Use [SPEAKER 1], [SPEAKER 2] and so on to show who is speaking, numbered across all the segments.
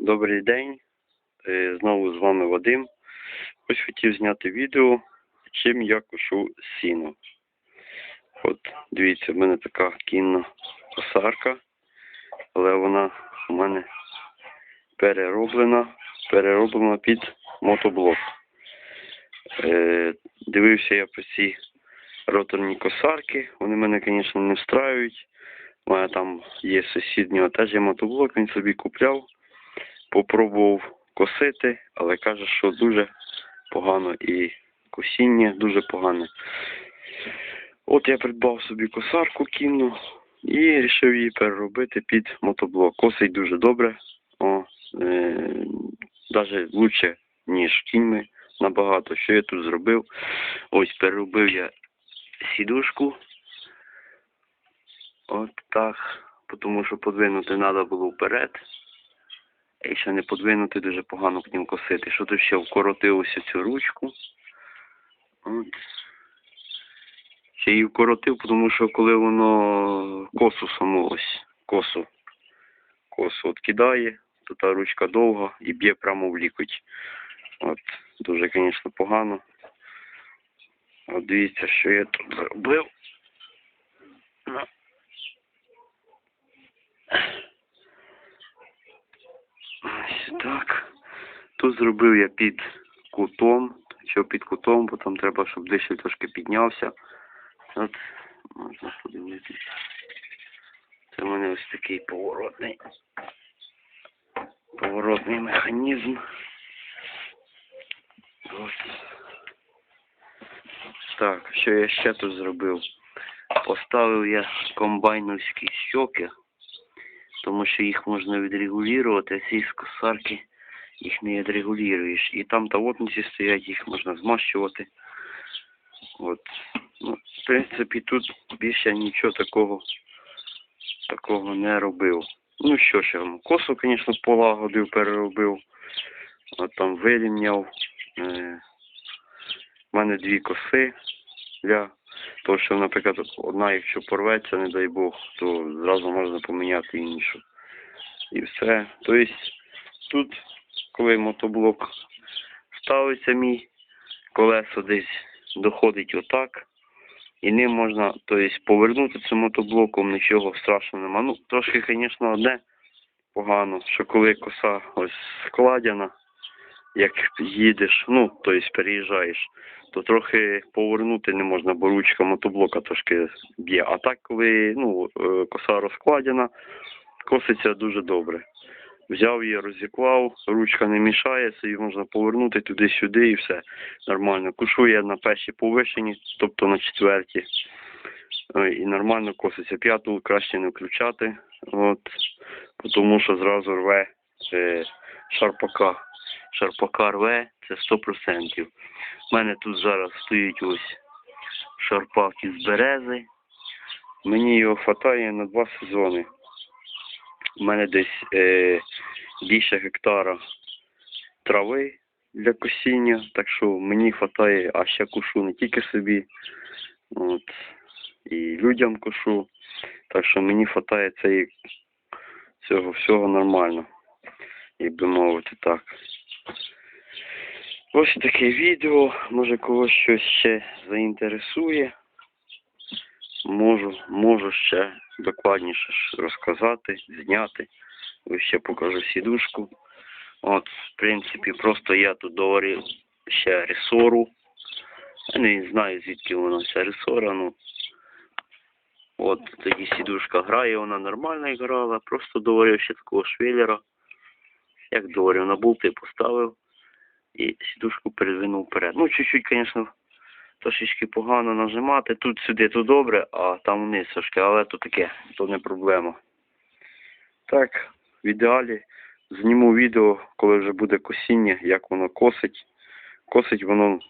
[SPEAKER 1] Добрий день. Е, Знову з вами Вадим. Ось хотів зняти відео, чим я кошу сіно. От, дивіться, в мене така кінна косарка, але вона у мене перероблена, перероблена під мотоблок. Е, дивився я по ці роторні косарки. Вони мене, звісно, не встраюють. У мене там є сусід, в теж є мотоблок, він собі купляв попробував косити, але каже, що дуже погано і косіння дуже погане. От я придбав собі косарку кінну і вирішив її переробити під мотоблок. Косить дуже добре, о, е, навіть краще, ніж кіньми набагато. Що я тут зробив? Ось переробив я сідушку. От так. Тому що подвинути треба було вперед. Ще не подвинути дуже погано к ним косити. Що тут ще вкоротив ось цю ручку. От. Ще її вкоротив, тому що коли воно косу саму ось, косу, косу от то та ручка довга і б'є прямо в лікоть. От, дуже, звісно, погано. От дивіться, що я тут зробив. Так. Тут зробив я під кутом. Що під кутом, бо там треба, щоб дишель трошки піднявся. От можна подивитися. Це в мене ось такий поворотний. Поворотний механізм. Ось. Так, що я ще тут зробив? Поставив я комбайновські щоки, тому що їх можна відрегулювати, а ці косарки їх не відрегулюєш. І там тавотниці стоять, їх можна змащувати. От. Ну, в принципі, тут більше нічого такого такого не робив. Ну що ще, ну, косу, звісно, полагодив, переробив. От там вирівняв. Е, мене дві коси для того, що, наприклад, одна, якщо порветься, не дай Бог, то зразу можна поміняти іншу. І все. Тобто тут, коли мотоблок ставиться мій, колесо десь доходить отак. І ним можна, тобто, повернути цим мотоблоком, нічого страшного нема. Ну, трошки, звісно, одне погано, що коли коса ось складена, як їдеш, ну, тобто переїжджаєш, то трохи повернути не можна, бо ручка мотоблока трошки б'є. А так, коли ну, е, коса розкладена, коситься дуже добре. Взяв її, розіклав, ручка не мішає, собі можна повернути туди-сюди і все нормально. Кушу я на першій повишенні, тобто на четвертій. Е, І нормально коситься. П'яту краще не включати, от, тому що зразу рве е, шарпака. Шарпака рве, це 100%. У мене тут зараз стоїть ось шарпак із берези. Мені його вистачає на два сезони. У мене десь е, більше гектара трави для косіння, так що мені вистачає, а ще кушу не тільки собі, от, і людям кушу. Так що мені вистачає цієї, цього всього нормально, як би мовити так. Ось таке відео, може когось щось ще заінтересує. Можу, можу ще докладніше розказати, зняти. Ось ще покажу сідушку. От, в принципі, просто я тут доварив ще ресору. Я не знаю, звідки вона ця ресора, ну. От тоді сідушка грає, вона нормально грала, просто доварив ще такого швеллера. Як доварив, на болти поставив і сідушку передвинув вперед. Ну, чуть-чуть, звісно, трошечки погано нажимати. Тут сюди то добре, а там вниз трошки, але то таке, то не проблема. Так, в ідеалі зніму відео, коли вже буде косіння, як воно косить. Косить воно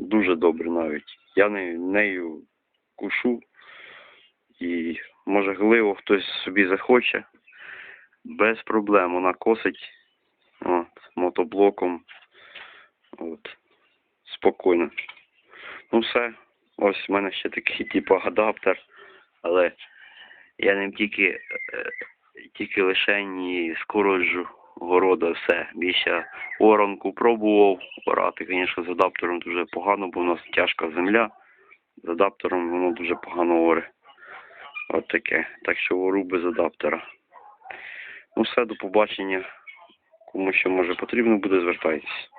[SPEAKER 1] дуже добре навіть. Я не, нею кушу і може гливо хтось собі захоче. Без проблем вона косить мотоблоком. От, спокійно. Ну все. Ось в мене ще такий типу адаптер, але я ним тільки, е, тільки лише скороджу города, все. Більше оранку пробував. Орати, звісно, з адаптером дуже погано, бо у нас тяжка земля. З адаптером воно дуже погано оре. От таке. Так що ору без адаптера. Ну все, до побачення. Кому що може потрібно буде, звертайтесь.